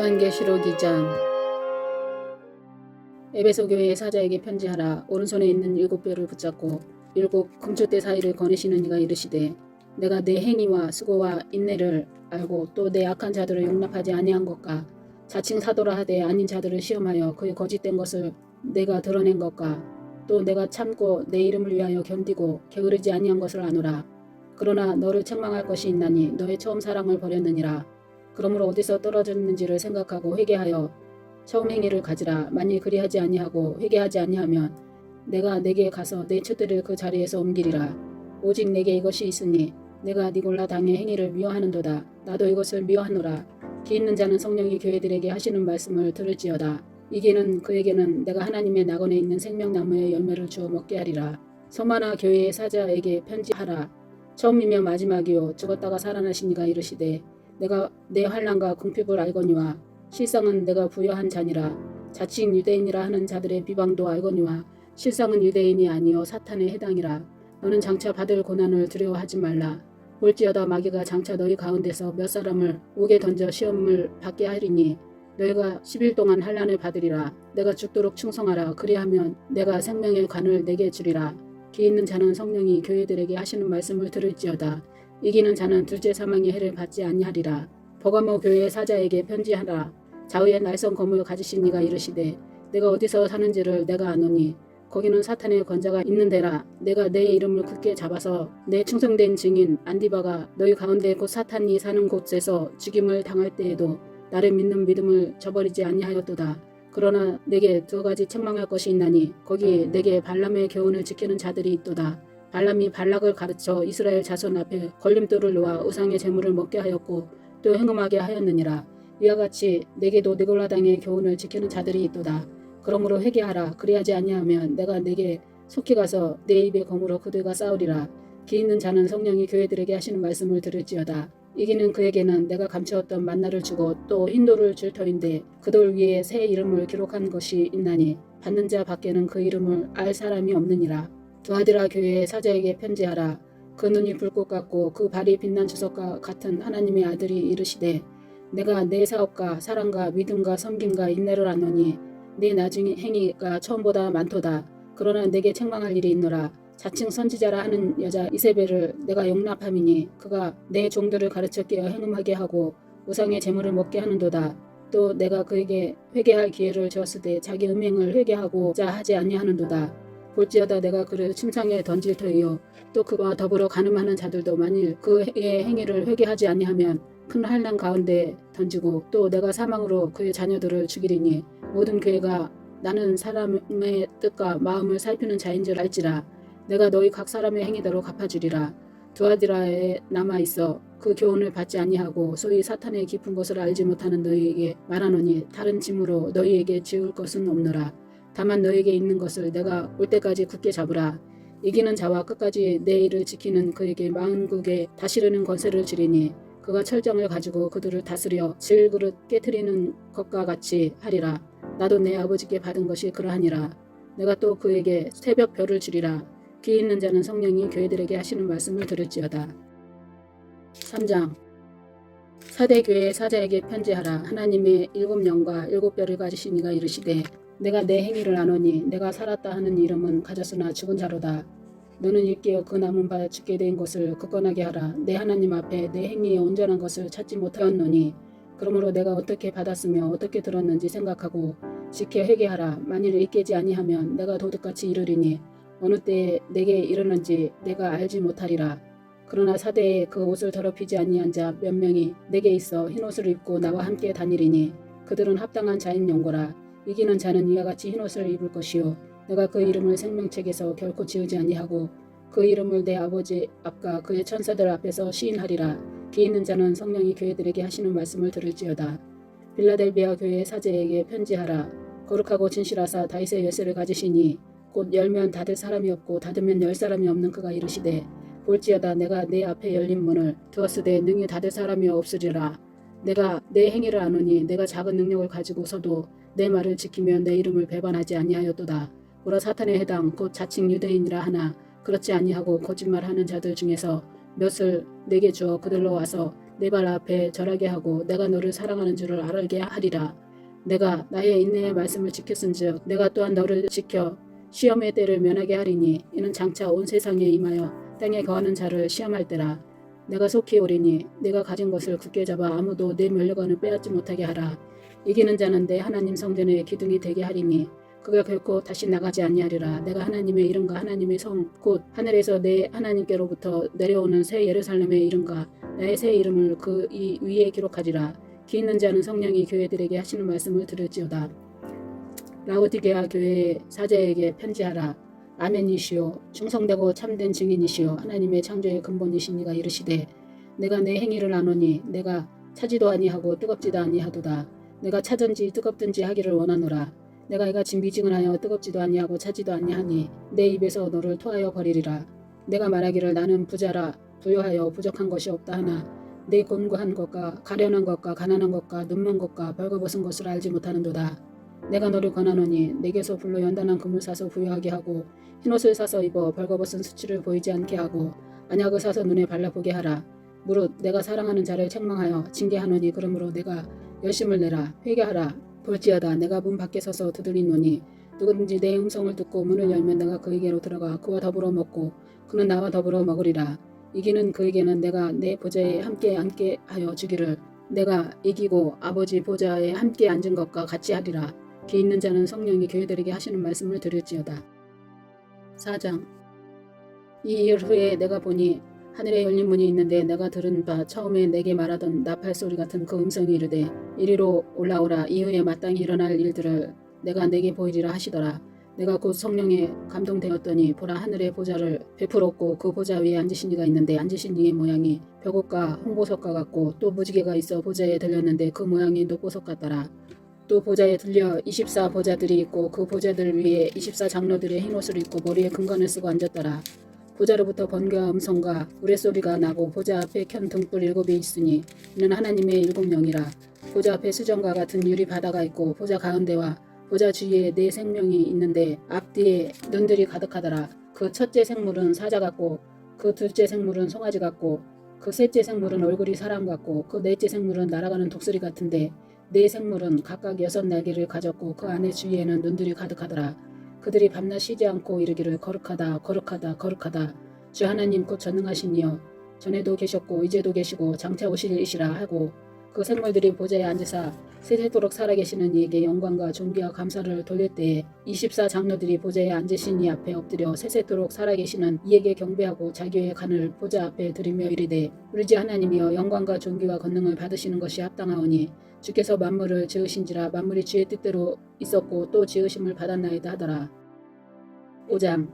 요한계시록 2장. 에베소 교회의 사자에게 편지하라. 오른손에 있는 일곱 뼈를 붙잡고 일곱 금초대 사이를 거니시는 이가 이르시되 내가 내 행위와 수고와 인내를 알고 또 내 악한 자들을 용납하지 아니한 것과 자칭 사도라 하되 아닌 자들을 시험하여 그의 거짓된 것을 내가 드러낸 것과 또 내가 참고 내 이름을 위하여 견디고 게으르지 아니한 것을 아노라. 그러나 너를 책망할 것이 있나니 너의 처음 사랑을 버렸느니라 그러므로 어디서 떨어졌는지를 생각하고 회개하여 처음 행위를 가지라. 만일 그리하지 아니하고 회개하지 아니하면 내가 내게 가서 내 촛대를 그 자리에서 옮기리라. 오직 내게 이것이 있으니 내가 니골라 당의 행위를 미워하는도다. 나도 이것을 미워하노라. 기 있는 자는 성령이 교회들에게 하시는 말씀을 들을지어다. 이게는 그에게는 내가 하나님의 낙원에 있는 생명나무의 열매를 주어 먹게 하리라. 서마나 교회의 사자에게 편지하라. 처음이며 마지막이요. 죽었다가 살아나신 이가 이르시되 내가 내 환란과 궁핍을 알거니와 실상은 내가 부여한 자니라. 자칭 유대인이라 하는 자들의 비방도 알거니와 실상은 유대인이 아니요 사탄에 해당이라. 너는 장차 받을 고난을 두려워하지 말라. 볼지어다 마귀가 장차 너희 가운데서 몇 사람을 옥에 던져 시험을 받게 하리니 너희가 10일 동안 환란을 받으리라. 내가 죽도록 충성하라. 그리하면 내가 생명의 관을 내게 주리라. 기 있는 자는 성령이 교회들에게 하시는 말씀을 들을지어다 이기는 자는 둘째 사망의 해를 받지 아니하리라. 버가모 교회의 사자에게 편지하라. 좌우에 날선 검을 가지신 이가 이르시되 내가 어디서 사는지를 내가 아노니 거기는 사탄의 권자가 있는 데라 내가 내 이름을 굳게 잡아서 내 충성된 증인 안디바가 너희 가운데 곧 사탄이 사는 곳에서 죽임을 당할 때에도 나를 믿는 믿음을 저버리지 아니하였도다. 그러나 내게 두 가지 책망할 것이 있나니 거기 내게 발람의 교훈을 지키는 자들이 있도다. 발람이 발락을 가르쳐 이스라엘 자손 앞에 걸림돌을 놓아 우상의 재물을 먹게 하였고 또 행음하게 하였느니라. 이와 같이 내게도 니골라당의 교훈을 지키는 자들이 있도다. 그러므로 회개하라. 그리하지 아니하면 내가 내게 속히 가서 내 입의 검으로 그들과 싸우리라. 기 있는 자는 성령이 교회들에게 하시는 말씀을 들을지어다. 이기는 그에게는 내가 감추었던 만나를 주고 또 흰돌을 줄 터인데 그 돌 위에 새 이름을 기록한 것이 있나니 받는 자 밖에는 그 이름을 알 사람이 없느니라. 두아디라 교회의 사자에게 편지하라. 그 눈이 불꽃 같고 그 발이 빛난 주석과 같은 하나님의 아들이 이르시되 내가 내 사업과 사랑과 믿음과 섬김과 인내를 아노니 네 나중의 행위가 처음보다 많도다. 그러나 내게 책망할 일이 있노라. 자칭 선지자라 하는 여자 이세벨을 내가 용납함이니 그가 내 종들을 가르쳐 깨어 행음하게 하고 우상의 재물을 먹게 하는도다. 또 내가 그에게 회개할 기회를 주었으되 자기 음행을 회개하고자 하지 아니하는도다. 볼지어다 내가 그를 침상에 던질 터이요. 또 그와 더불어 가늠하는 자들도 만일 그의 행위를 회개하지 아니하면 큰 환난 가운데 던지고 또 내가 사망으로 그의 자녀들을 죽이리니 모든 교회가 나는 사람의 뜻과 마음을 살피는 자인 줄 알지라. 내가 너희 각 사람의 행위대로 갚아주리라. 두아디라에 남아 있어 그 교훈을 받지 아니하고 소위 사탄의 깊은 것을 알지 못하는 너희에게 말하노니 다른 짐으로 너희에게 지울 것은 없노라 다만 너에게 있는 것을 내가 올 때까지 굳게 잡으라. 이기는 자와 끝까지 내 일을 지키는 그에게 마흔국에 다스리는 권세를 주리니 그가 철정을 가지고 그들을 다스려 질그릇 깨뜨리는 것과 같이 하리라. 나도 내 아버지께 받은 것이 그러하니라. 내가 또 그에게 새벽 별을 주리라. 귀 있는 자는 성령이 교회들에게 하시는 말씀을 들을지어다. 3장 사대 교회의 사자에게 편지하라. 하나님의 일곱 영과 일곱 별을 가지신 이가 이르시되 내가 내 행위를 아노니 내가 살았다 하는 이름은 가졌으나 죽은 자로다. 너는 일깨어 그 남은 바 죽게 된 것을 굳건하게 하라. 내 하나님 앞에 내 행위의 온전한 것을 찾지 못하였노니 그러므로 내가 어떻게 받았으며 어떻게 들었는지 생각하고 지켜 회개하라. 만일 잊게지 아니하면 내가 도둑같이 이르리니 어느 때에 내게 이르는지 내가 알지 못하리라. 그러나 사대에 그 옷을 더럽히지 아니한 자 몇 명이 내게 있어 흰 옷을 입고 나와 함께 다니리니 그들은 합당한 자인 연고라. 이기는 자는 이와 같이 흰옷을 입을 것이요. 내가 그 이름을 생명책에서 결코 지우지 아니하고 그 이름을 내 아버지 앞과 그의 천사들 앞에서 시인하리라. 기 있는 자는 성령이 교회들에게 하시는 말씀을 들을지어다. 빌라델비아 교회의 사제에게 편지하라. 거룩하고 진실하사 다윗의 열쇠를 가지시니 곧 열면 닫을 사람이 없고 닫으면 열 사람이 없는 그가 이르시되 볼지어다 내가 내 앞에 열린 문을 두었으되 능히 닫을 사람이 없으리라. 내가 내 행위를 아노니 내가 작은 능력을 가지고서도 내 말을 지키며 내 이름을 배반하지 아니하였도다. 보라 사탄의 해당 곧 자칭 유대인이라 하나 그렇지 아니하고 거짓말하는 자들 중에서 몇을 내게 주어 그들로 와서 내 발 앞에 절하게 하고 내가 너를 사랑하는 줄을 알게 하리라. 내가 나의 인내의 말씀을 지켰은즉 내가 또한 너를 지켜 시험의 때를 면하게 하리니 이는 장차 온 세상에 임하여 땅에 거하는 자를 시험할 때라. 내가 속히 오리니 내가 가진 것을 굳게 잡아 아무도 내 면류관을 빼앗지 못하게 하라. 이기는 자는 내 하나님 성전의 기둥이 되게 하리니 그가 결코 다시 나가지 아니하리라. 내가 하나님의 이름과 하나님의 성 곧 하늘에서 내 하나님께로부터 내려오는 새 예루살렘의 이름과 나의 새 이름을 그 이 위에 기록하리라. 기 있는 자는 성령이 교회들에게 하시는 말씀을 들을지어다. 라오디게아 교회의 사제에게 편지하라. 아멘이시오. 충성되고 참된 증인이시오. 하나님의 창조의 근본이신 이가 이르시되 내가 내 행위를 아노니 내가 차지도 아니하고 뜨겁지도 아니하도다. 내가 차든지 뜨겁든지 하기를 원하노라. 내가 이같이 미증을 하여 뜨겁지도 아니하고 차지도 아니하니 내 입에서 너를 토하여 버리리라. 내가 말하기를 나는 부자라 부여하여 부족한 것이 없다 하나 내 곤고한 것과 가련한 것과 가난한 것과 눈먼 것과 벌거벗은 것을 알지 못하는도다. 내가 너를 권하노니 내게서 불로 연단한 금을 사서 부여하게 하고 흰옷을 사서 입어 벌거벗은 수치를 보이지 않게 하고 안약을 사서 눈에 발라보게 하라. 무릇 내가 사랑하는 자를 책망하여 징계하노니 그러므로 내가 열심을 내라. 회개하라. 볼지어다. 내가 문 밖에 서서 두드리노니 누구든지 내 음성을 듣고 문을 열면 내가 그에게로 들어가 그와 더불어 먹고 그는 나와 더불어 먹으리라. 이기는 그에게는 내가 내 보좌에 함께 앉게 하여 주기를 내가 이기고 아버지 보좌에 함께 앉은 것과 같이 하리라 귀 있는 자는 성령이 교회들에게 하시는 말씀을 들을지어다. 4장. 이 일 후에 내가 보니 하늘에 열린 문이 있는데 내가 들은 바 처음에 내게 말하던 나팔 소리 같은 그 음성이 이르되 이리로 올라오라. 이후에 마땅히 일어날 일들을 내가 내게 보이리라 하시더라. 내가 곧 성령에 감동되었더니 보라 하늘의 보좌를 베풀었고 그 보좌 위에 앉으신 이가 있는데 앉으신 이의 모양이 벽옥과 홍보석과 같고 또 무지개가 있어 보좌에 들렸는데 그 모양이 녹보석 같더라 또 보좌에 들려 24 보좌들이 있고 그 보좌들 위에 24 장로들의 흰 옷을 입고 머리에 금관을 쓰고 앉았더라. 보좌로부터 번개와 음성과 우레소리가 나고 보좌 앞에 켠 등불 일곱이 있으니 이는 하나님의 일곱 명이라. 보좌 앞에 수정과 같은 유리 바다가 있고 보좌 가운데와 보좌 주위에 네 생명이 있는데 앞뒤에 눈들이 가득하더라. 그 첫째 생물은 사자 같고 그 둘째 생물은 송아지 같고 그 셋째 생물은 얼굴이 사람 같고 그 넷째 생물은 날아가는 독수리 같은데 네 생물은 각각 여섯 날개를 가졌고 그 안에 주위에는 눈들이 가득하더라. 그들이 밤낮 쉬지 않고 이르기를 거룩하다 거룩하다 거룩하다. 주 하나님 곧 전능하신 이여 전에도 계셨고 이제도 계시고 장차 오실 이시라 하고 그 생물들이 보좌에 앉으사 세세토록 살아계시는 이에게 영광과 존귀와 감사를 돌릴 때에 24 장로들이 보좌에 앉으신 이 앞에 엎드려 세세토록 살아계시는 이에게 경배하고 자기의 간을 보좌 앞에 드리며 이르되 우리 주 하나님이여 영광과 존귀와 권능을 받으시는 것이 합당하오니 주께서 만물을 지으신지라 만물이 주의 뜻대로 있었고 또 지으심을 받았나이다 하더라. 5장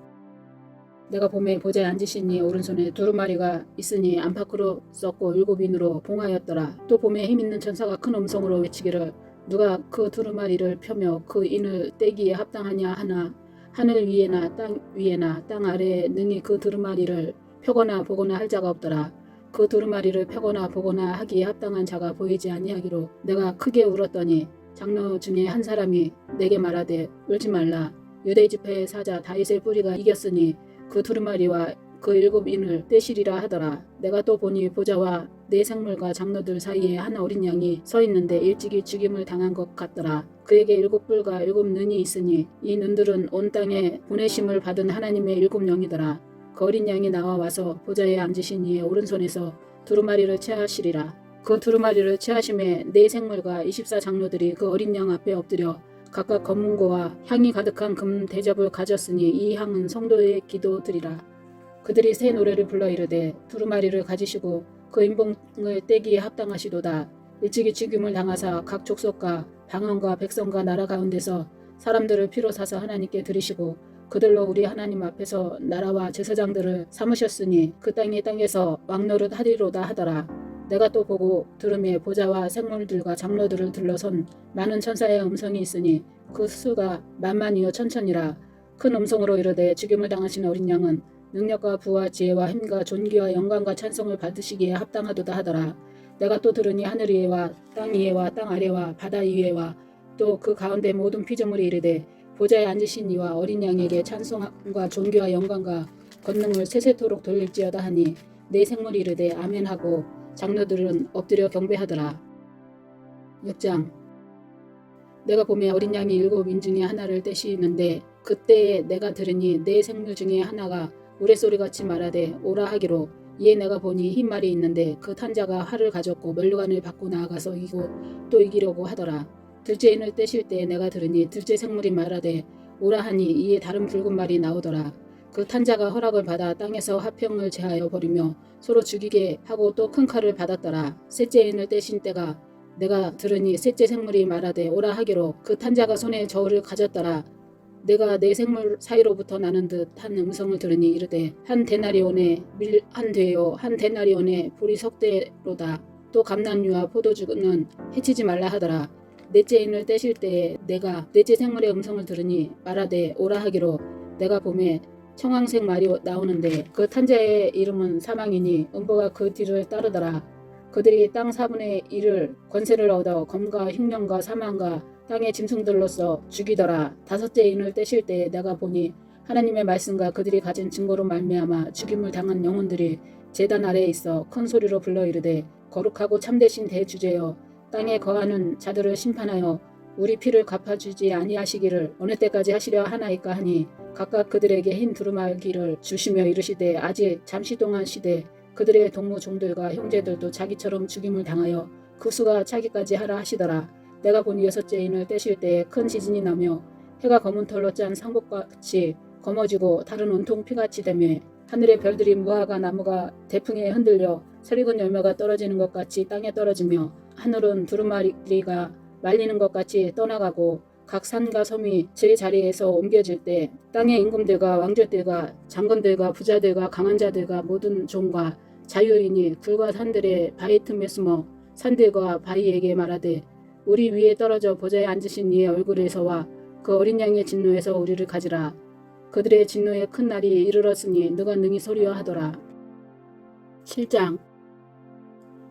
내가 봄에 보좌에 앉으신 이 오른손에 두루마리가 있으니 안팎으로 썼고 일곱 인으로 봉하였더라. 또 봄에 힘있는 천사가 큰 음성으로 외치기를 누가 그 두루마리를 펴며 그 인을 떼기에 합당하냐 하나 하늘 위에나 땅 위에나 땅 아래에 능히 그 두루마리를 펴거나 보거나 할 자가 없더라. 그 두루마리를 펴거나 보거나 하기에 합당한 자가 보이지 아니하기로 내가 크게 울었더니 장로 중에 한 사람이 내게 말하되 울지 말라 유대 지파의 사자 다윗의 뿌리가 이겼으니 그 두루마리와 그 일곱 인을 떼시리라 하더라. 내가 또 보니 보좌와 네 생물과 장로들 사이에 한 어린 양이 서 있는데 일찍이 죽임을 당한 것 같더라. 그에게 일곱 뿔과 일곱 눈이 있으니 이 눈들은 온 땅에 보내심을 받은 하나님의 일곱 영이더라. 그 어린 양이 나와 와서 보좌에 앉으신 이의 오른손에서 두루마리를 채하시리라. 그 두루마리를 채하심에 네 생물과 24 장로들이 그 어린 양 앞에 엎드려 각각 검은고와 향이 가득한 금 대접을 가졌으니 이 향은 성도의 기도드리라. 그들이 새 노래를 불러 이르되 두루마리를 가지시고 그 인봉을 떼기에 합당하시도다. 일찍이 죽임을 당하사 각 족속과 방언과 백성과 나라 가운데서 사람들을 피로 사서 하나님께 드리시고 그들로 우리 하나님 앞에서 나라와 제사장들을 삼으셨으니 그 땅이 땅에서 왕노릇 하리로다 하더라. 내가 또 보고 들음에 보좌와 생물들과 장로들을 둘러선 많은 천사의 음성이 있으니 그 수가 만만이요 천천이라 큰 음성으로 이르되 죽임을 당하신 어린 양은 능력과 부와 지혜와 힘과 존귀와 영광과 찬송을 받으시기에 합당하도다 하더라. 내가 또 들으니 하늘 위에와 땅 위에와 땅 아래와 바다 위에와 또 그 가운데 모든 피조물이 이르되 보좌에 앉으신 이와 어린 양에게 찬송과 존귀와 영광과 권능을 세세토록 돌릴지어다 하니 내 생물이 이르되 아멘 하고 장로들은 엎드려 경배하더라. 6장 내가 보매 어린 양이 일곱 인 중에 하나를 떼시는데 그때에 내가 들으니 내 생물 중에 하나가 우레소리같이 말하되 오라 하기로 이에 내가 보니 흰 말이 있는데 그 탄자가 활을 가졌고 멸류관을 받고 나아가서 이기고 또 이기려고 하더라. 둘째 인을 떼실 때 내가 들으니 둘째 생물이 말하되 오라 하니 이에 다른 붉은 말이 나오더라. 그 탄자가 허락을 받아 땅에서 화평을 제하여 버리며 서로 죽이게 하고 또 큰 칼을 받았더라. 셋째 인을 떼신 때가 내가 들으니 셋째 생물이 말하되 오라 하기로 그 탄자가 손에 저울을 가졌더라. 내가 내 생물 사이로부터 나는 듯한 음성을 들으니 이르되 한 데나리온에 밀한 되요 한 데나리온에 보리 석대로다. 또 감남류와 포도주는 해치지 말라 하더라. 넷째 인을 떼실 때에 내가 넷째 생물의 음성을 들으니 말하되 오라 하기로 내가 봄에 청황색 말이 나오는데 그 탄자의 이름은 사망이니 음보가 그 뒤를 따르더라. 그들이 땅 4분의 1을 권세를 얻어 검과 흉년과 사망과 땅의 짐승들로서 죽이더라. 다섯째 인을 떼실 때에 내가 보니 하나님의 말씀과 그들이 가진 증거로 말미암아 죽임을 당한 영혼들이 제단 아래에 있어 큰 소리로 불러 이르되 거룩하고 참되신 대주제여 땅에 거하는 자들을 심판하여 우리 피를 갚아주지 아니하시기를 어느 때까지 하시려 하나이까 하니 각각 그들에게 흰 두루마기를 주시며 이르시되 아직 잠시 동안 시되 그들의 동무 종들과 형제들도 자기처럼 죽임을 당하여 그 수가 차기까지 하라 하시더라. 내가 보니 여섯째 인을 떼실 때에 큰 지진이 나며 해가 검은 털로 짠 상복같이 검어지고 다른 온통 피같이 되며 하늘의 별들이 무화과 나무가 대풍에 흔들려 설익은 열매가 떨어지는 것 같이 땅에 떨어지며 하늘은 두루마리가 말리는 것 같이 떠나가고 각 산과 섬이 제 자리에서 옮겨질 때 땅의 임금들과 왕족들과 장관들과 부자들과 강한 자들과 모든 종과 자유인이 굴과 산들의 바위 틈에 숨어 산들과 바위에게 말하되 우리 위에 떨어져 보좌에 앉으신 이의 얼굴에서와 그 어린 양의 진노에서 우리를 가지라. 그들의 진노의 큰 날이 이르렀으니 누가 능히 소리와 하더라. 7장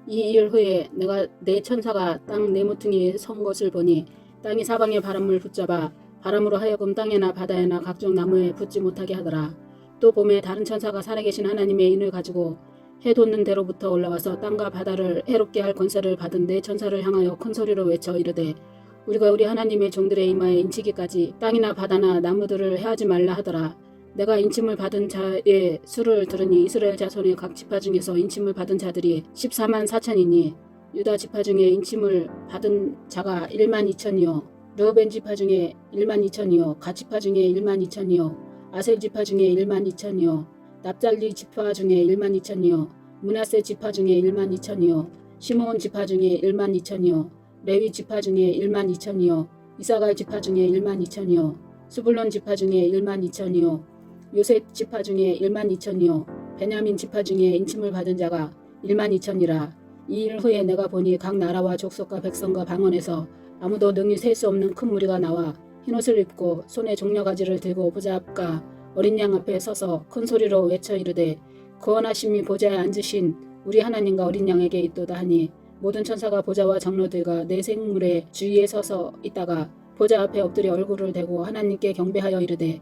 이 일 후에 내가 내 천사가 땅 네모퉁이에 선 것을 보니 땅이 사방의 바람을 붙잡아 바람으로 하여금 땅에나 바다에나 각종 나무에 붙지 못하게 하더라. 또 봄에 다른 천사가 살아계신 하나님의 인을 가지고 해 돋는 대로부터 올라와서 땅과 바다를 해롭게 할 권세를 받은 내 천사를 향하여 큰 소리로 외쳐 이르되 우리가 우리 하나님의 종들의 이마에 인치기까지 땅이나 바다나 나무들을 해하지 말라 하더라. 내가 인침을 받은 자의 수를 들으니 이스라엘 자손의 각 지파 중에서 인침을 받은 자들이 14만 4천이니 유다 지파 중에 인침을 받은 자가 1만 2천이요 르벤 지파 중에 1만 2천이요 가 지파 중에 1만 2천이요 아셀 지파 중에 1만 2천이요 납잘리 지파 중에 1만 2천이요 문하세 지파 중에 1만 2천이요 시몬 지파 중에 1만 2천이요 레위 지파 중에 1만 2천이요 이사갈 지파 중에 1만 2천이요 수불론 지파 중에 1만 2천이요 요셉 지파 중에 1만 2천이요. 베냐민 지파 중에 인침을 받은 자가 1만 2천이라. 이 일 후에 내가 보니 각 나라와 족속과 백성과 방언에서 아무도 능히 셀 수 없는 큰 무리가 나와 흰옷을 입고 손에 종려가지를 들고 보좌 앞과 어린 양 앞에 서서 큰 소리로 외쳐 이르되 구원하심이 보좌에 앉으신 우리 하나님과 어린 양에게 있도다 하니 모든 천사가 보좌와 장로들과 내 생물의 주위에 서서 있다가 보좌 앞에 엎드려 얼굴을 대고 하나님께 경배하여 이르되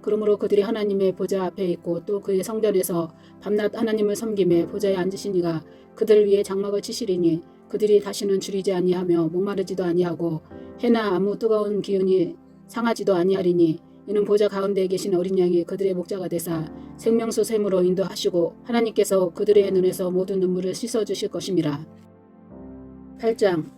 그러므로 그들이 하나님의 보좌 앞에 있고 또 그의 성전에서 밤낮 하나님을 섬김에 보좌에 앉으신 이가 그들 위에 장막을 치시리니 그들이 다시는 줄이지 아니하며 목마르지도 아니하고 해나 아무 뜨거운 기운이 상하지도 아니하리니 이는 보좌 가운데에 계신 어린 양이 그들의 목자가 되사 생명수 샘으로 인도하시고 하나님께서 그들의 눈에서 모든 눈물을 씻어 주실 것임이라. 8장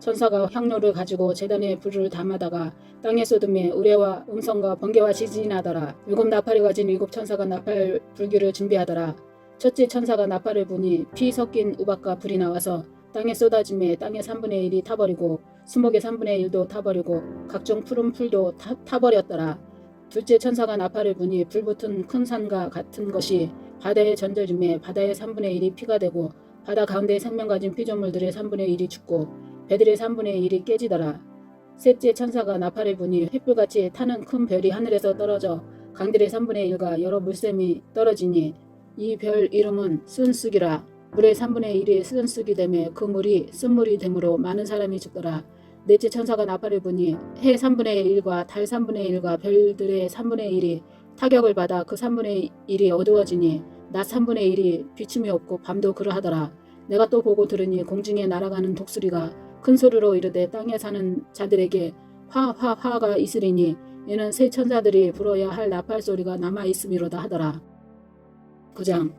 천사가 향로를 가지고 제단에 불을 담아다가 땅에 쏟음에 우레와 음성과 번개와 지진이 나더라 일곱 나팔이 가진 일곱 천사가 나팔 불기를 준비하더라 첫째 천사가 나팔을 부니 피 섞인 우박과 불이 나와서 땅에 쏟아짐에 땅의 3분의 1이 타버리고 수목의 3분의 1도 타버리고 각종 푸른 풀도 타, 타버렸더라. 둘째 천사가 나팔을 부니 불붙은 큰 산과 같은 것이 바다에 전절임에 바다의 3분의 1이 피가 되고 바다 가운데 생명 가진 피조물들의 3분의 1이 죽고 배들의 3분의 1이 깨지더라. 셋째 천사가 나팔을 부니 횃불같이 타는 큰 별이 하늘에서 떨어져 강들의 3분의 1과 여러 물샘이 떨어지니 이 별 이름은 쓴쑥이라 물의 3분의 1이 쓴쑥이 되매 그 물이 쓴물이 되므로 많은 사람이 죽더라. 넷째 천사가 나팔을 부니 해 3분의 1과 달 3분의 1과 별들의 3분의 1이 타격을 받아 그 3분의 1이 어두워지니 낮 3분의 1이 비침이 없고 밤도 그러하더라. 내가 또 보고 들으니 공중에 날아가는 독수리가 큰 소리로 이르되 땅에 사는 자들에게 화화 화가 있으리니 이는 새 천사들이 불어야 할 나팔 소리가 남아 있음이로다 하더라. 9장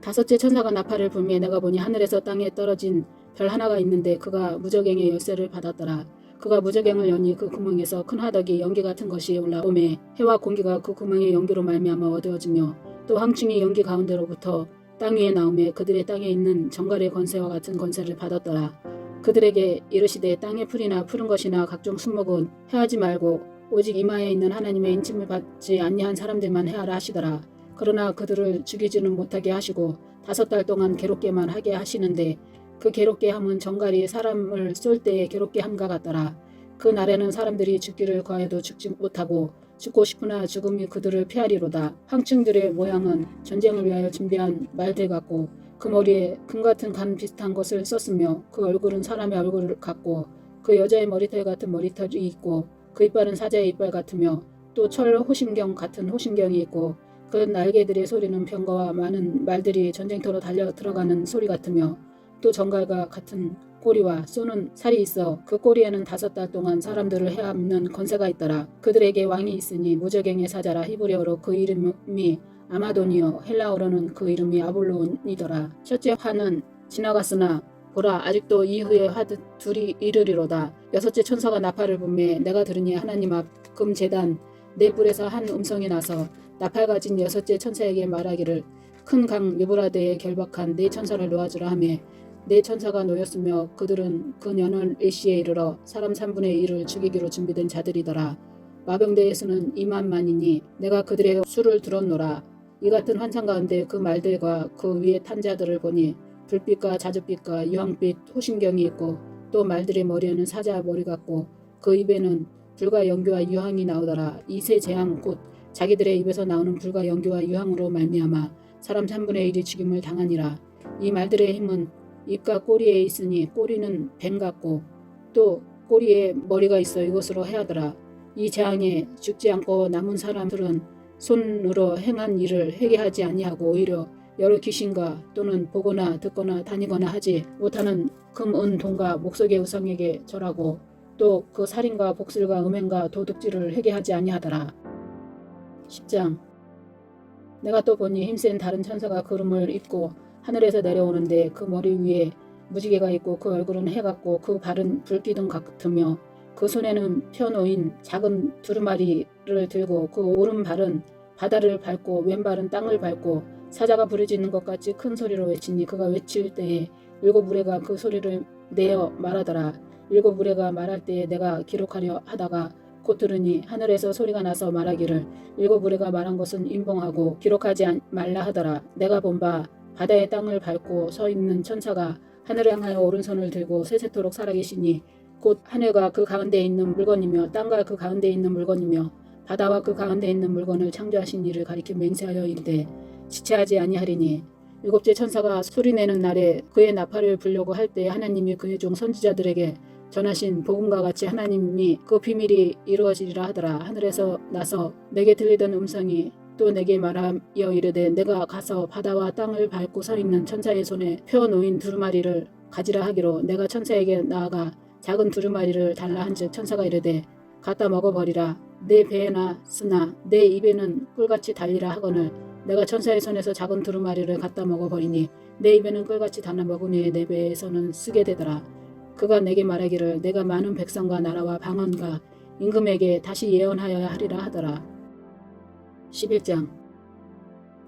다섯째 천사가 나팔을 불매 내가 보니 하늘에서 땅에 떨어진 별 하나가 있는데 그가 무저갱의 열쇠를 받았더라. 그가 무저갱을 여니 그 구멍에서 큰 화덕이 연기 같은 것이 올라오매 해와 공기가 그 구멍의 연기로 말미암아 어두워지며 또 황충이 연기 가운데로부터 땅 위에 나오매 그들의 땅에 있는 정갈의 권세와 같은 권세를 받았더라. 그들에게 이르시되 땅의 풀이나 푸른 것이나 각종 순목은 해하지 말고 오직 이마에 있는 하나님의 인침을 받지 아니한 사람들만 해하라 하시더라. 그러나 그들을 죽이지는 못하게 하시고 다섯 달 동안 괴롭게만 하게 하시는데 그 괴롭게 함은 정갈이 사람을 쏠 때에 괴롭게 함과 같더라. 그 날에는 사람들이 죽기를 거해도 죽지 못하고 죽고 싶으나 죽음이 그들을 피하리로다. 황충들의 모양은 전쟁을 위하여 준비한 말들 같고 그 머리에 금 같은 간 비슷한 것을 썼으며 그 얼굴은 사람의 얼굴 같고 그 여자의 머리털 같은 머리털이 있고 그 이빨은 사자의 이빨 같으며 또 철 호심경 같은 호심경이 있고 그 날개들의 소리는 병거와 많은 말들이 전쟁터로 달려 들어가는 소리 같으며 또 정갈과 같은 꼬리와 쏘는 살이 있어 그 꼬리에는 다섯 달 동안 사람들을 해함는 권세가 있더라. 그들에게 왕이 있으니 무저갱의 사자라 히브리어로 그 이름이 아마돈이요 헬라어로는 그 이름이 아볼론이더라. 첫째 화는 지나갔으나 보라 아직도 이후에 화 둘이 이르리로다. 여섯째 천사가 나팔을 불매 내가 들으니 하나님 앞 금 제단 네 뿔에서 한 음성이 나서 나팔 가진 여섯째 천사에게 말하기를 큰 강 유브라데에 결박한 네 천사를 놓아주라 하며 네 천사가 놓였으며 그들은 그 년을 일시에 이르러 사람 3분의 1을 죽이기로 준비된 자들이더라. 마병대에서는 2만만이니 내가 그들의 수를 들었노라. 이 같은 환상 가운데 그 말들과 그 위에 탄 자들을 보니 불빛과 자줏빛과 유황빛 호심경이 있고 또 말들의 머리에는 사자 머리 같고 그 입에는 불과 연기와 유황이 나오더라. 이 세 재앙 곧 자기들의 입에서 나오는 불과 연기와 유황으로 말미암아 사람 3분의 1이 죽임을 당하니라. 이 말들의 힘은 입과 꼬리에 있으니 꼬리는 뱀 같고 또 꼬리에 머리가 있어 이것으로 해하더라. 이 재앙에 죽지 않고 남은 사람들은 손으로 행한 일을 회개하지 아니하고 오히려 여러 귀신과 또는 보거나 듣거나 다니거나 하지 못하는 금, 은, 돈과 목석의 우상에게 절하고 또 그 살인과 복술과 음행과 도둑질을 회개하지 아니하더라. 10장 내가 또 보니 힘센 다른 천사가 그름을 입고 하늘에서 내려오는데 그 머리 위에 무지개가 있고 그 얼굴은 해 같고 그 발은 불기둥 같으며 그 손에는 펴놓인 작은 두루마리를 들고 그 오른발은 바다를 밟고 왼발은 땅을 밟고 사자가 부르짖는 것 같이 큰 소리로 외치니 그가 외칠 때에 일곱 무례가 그 소리를 내어 말하더라. 일곱 무례가 말할 때에 내가 기록하려 하다가 곧 들으니 하늘에서 소리가 나서 말하기를 일곱 무례가 말한 것은 인봉하고 기록하지 않- 말라 하더라. 내가 본바 바다의 땅을 밟고 서 있는 천사가 하늘을 향하여 오른손을 들고 세세토록 살아계시니 곧 하늘과 그 가운데 있는 물건이며 땅과 그 가운데 있는 물건이며 바다와 그 가운데 있는 물건을 창조하신 이를 가리켜 맹세하여 이르되 지체하지 아니하리니 일곱째 천사가 소리내는 날에 그의 나팔을 불려고 할 때 하나님이 그의 종 선지자들에게 전하신 복음과 같이 하나님이 그 비밀이 이루어지리라 하더라. 하늘에서 나서 내게 들리던 음성이 또 내게 말하여 이르되 내가 가서 바다와 땅을 밟고 서 있는 천사의 손에 펴 놓인 두루마리를 가지라 하기로 내가 천사에게 나아가 작은 두루마리를 달라 한즉 천사가 이르되 갖다 먹어버리라. 내 배에나 쓰나 내 입에는 꿀같이 달리라 하거늘. 내가 천사의 손에서 작은 두루마리를 갖다 먹어버리니 내 입에는 꿀같이 달아 먹으니 내 배에서는 쓰게 되더라. 그가 내게 말하기를 내가 많은 백성과 나라와 방언과 임금에게 다시 예언하여야 하리라 하더라. 11장.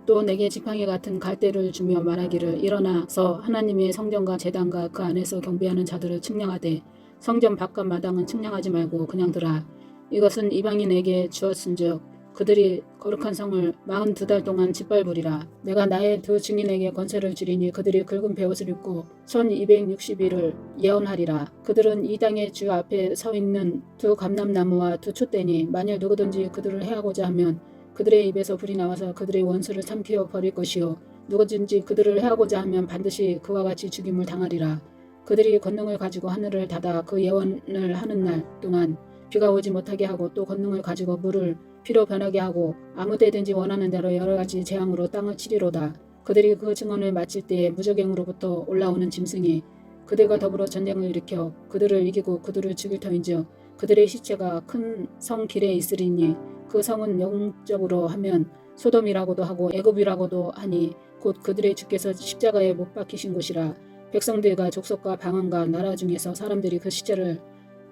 또 내게 지팡이 같은 갈대를 주며 말하기를 일어나서 하나님의 성전과 제단과 그 안에서 경배하는 자들을 측량하되 성전 바깥 마당은 측량하지 말고 그냥 두라. 이것은 이방인에게 주었은즉 그들이 거룩한 성을 42달 동안 짓밟으리라. 내가 나의 두 증인에게 권세를 주리니 그들이 굵은 베옷을 입고 선 260일을 예언하리라. 그들은 이 땅의 주 앞에 서 있는 두 감람나무와 두 촛대니 만일 누구든지 그들을 해하고자 하면 그들의 입에서 불이 나와서 그들의 원수를 삼키어 버릴 것이요 누구든지 그들을 해하고자 하면 반드시 그와 같이 죽임을 당하리라. 그들이 권능을 가지고 하늘을 닫아 그 예언을 하는 날 동안 비가 오지 못하게 하고 또 권능을 가지고 물을 피로 변하게 하고 아무 때든지 원하는 대로 여러 가지 재앙으로 땅을 치리로다. 그들이 그 증언을 마칠 때에 무적행으로부터 올라오는 짐승이 그들과 더불어 전쟁을 일으켜 그들을 이기고 그들을 죽일 터인즉 그들의 시체가 큰 성 길에 있으리니 그 성은 영적으로 하면 소돔이라고도 하고 애굽이라고도 하니 곧 그들의 주께서 십자가에 못 박히신 곳이라 백성들과 족속과 방언과 나라 중에서 사람들이 그 시체를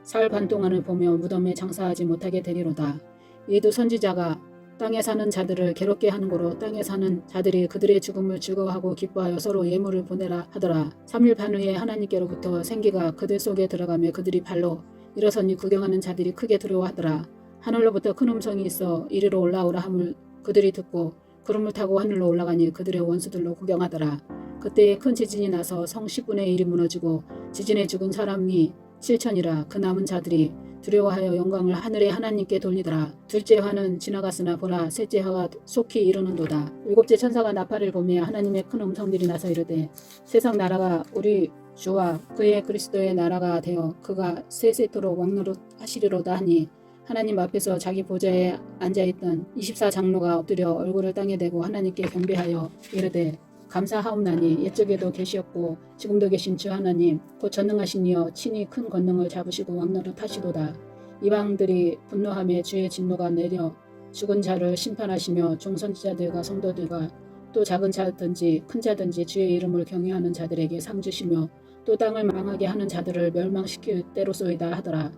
살반 동안을 보며 무덤에 장사하지 못하게 되리로다. 이도 선지자가 땅에 사는 자들을 괴롭게 하는 거로 땅에 사는 자들이 그들의 죽음을 즐거워하고 기뻐하여 서로 예물을 보내라 하더라. 3일 반 후에 하나님께로부터 생기가 그들 속에 들어가며 그들이 발로 일어서니 구경하는 자들이 크게 두려워하더라. 하늘로부터 큰 음성이 있어 이리로 올라오라 함을 그들이 듣고 구름을 타고 하늘로 올라가니 그들의 원수들로 구경하더라. 그때에 큰 지진이 나서 성 10분의 1이 무너지고 지진에 죽은 사람이 7천이라 그 남은 자들이 두려워하여 영광을 하늘의 하나님께 돌리더라. 둘째 화는 지나갔으나 보라 셋째 화가 속히 이르는도다. 일곱째 천사가 나팔을 보며 하나님의 큰 음성들이 나서 이르되 세상 나라가 우리 주와 그의 그리스도의 나라가 되어 그가 세세토록 왕노릇 하시리로다 하니 하나님 앞에서 자기 보좌에 앉아있던 24장로가 엎드려 얼굴을 땅에 대고 하나님께 경배하여 이르되 감사하옵나니 옛적에도 계시었고 지금도 계신 주 하나님 곧 전능하신 이여 친히 큰 권능을 잡으시고 왕노릇 하시도다. 이방들이 분노함에 주의 진노가 내려 죽은 자를 심판하시며 종선지자들과 성도들과 또 작은 자든지 큰 자든지 주의 이름을 경외하는 자들에게 상 주시며 또 땅을 망하게 하는 자들을 멸망시킬 때로소이다 하더라.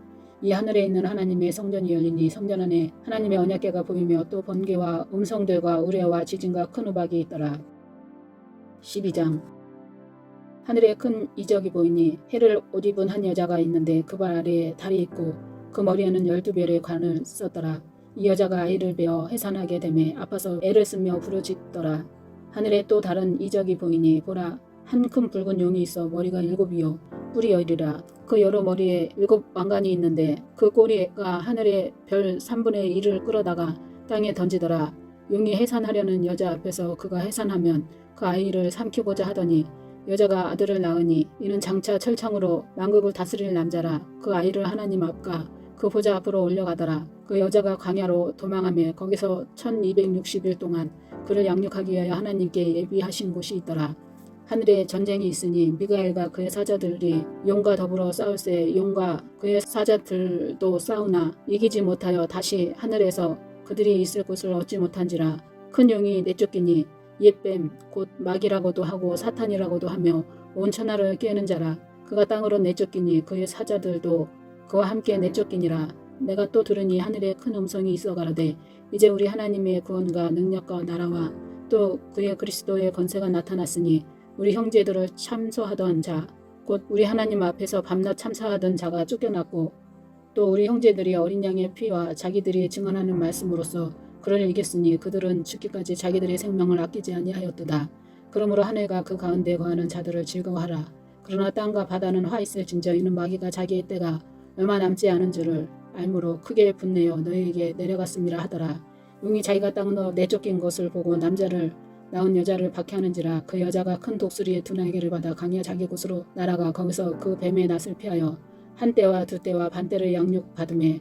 이 하늘에 있는 하나님의 성전이 열리니 성전 안에 하나님의 언약궤가 보이며 또 번개와 음성들과 우레와 지진과 큰 우박이 있더라. 12장 하늘에 큰 이적이 보이니 해를 옷 입은 한 여자가 있는데 그 발 아래에 달이 있고 그 머리에는 열두 별의 관을 썼더라. 이 여자가 아이를 베어 해산하게 되매 아파서 애를 쓰며 부르짖더라. 하늘에 또 다른 이적이 보이니 보라 한 큰 붉은 용이 있어 머리가 일곱이요 뿔이 열이라 그 여러 머리에 일곱 왕관이 있는데 그 꼬리가 하늘의 별 3분의 1을 끌어다가 땅에 던지더라. 용이 해산하려는 여자 앞에서 그가 해산하면 그 아이를 삼키고자 하더니 여자가 아들을 낳으니 이는 장차 철창으로 만국을 다스릴 남자라 그 아이를 하나님 앞과 그 보좌 앞으로 올려가더라. 그 여자가 광야로 도망하며 거기서 1260일 동안 그를 양육하기 위하여 하나님께 예비하신 곳이 있더라. 하늘에 전쟁이 있으니 미가엘과 그의 사자들이 용과 더불어 싸울세 용과 그의 사자들도 싸우나 이기지 못하여 다시 하늘에서 그들이 있을 곳을 얻지 못한지라 큰 용이 내쫓기니 옛뱀 곧 마귀라고도 하고 사탄이라고도 하며 온 천하를 깨는 자라. 그가 땅으로 내쫓기니 그의 사자들도 그와 함께 내쫓기니라. 내가 또 들으니 하늘에 큰 음성이 있어 가라되 이제 우리 하나님의 구원과 능력과 나라와 또 그의 그리스도의 권세가 나타났으니 우리 형제들을 참소하던 자 곧 우리 하나님 앞에서 밤낮 참사하던 자가 쫓겨났고 또 우리 형제들이 어린 양의 피와 자기들이 증언하는 말씀으로써 그를 이겼으니 그들은 죽기까지 자기들의 생명을 아끼지 아니하였도다. 그러므로 하늘과 그 가운데 거하는 자들을 즐거워하라. 그러나 땅과 바다는 화 있을 진저 이는 마귀가 자기의 때가 얼마 남지 않은 줄을 알므로 크게 분내어 너희에게 내려갔음이라 하더라. 용이 자기가 땅으로 내쫓긴 것을 보고 남자를 낳은 여자를 박해하는지라 그 여자가 큰 독수리의 두 날개를 받아 강야 자기 곳으로 날아가 거기서 그 뱀의 낯을 피하여 한 때와 두 때와 반 때를 양육받음에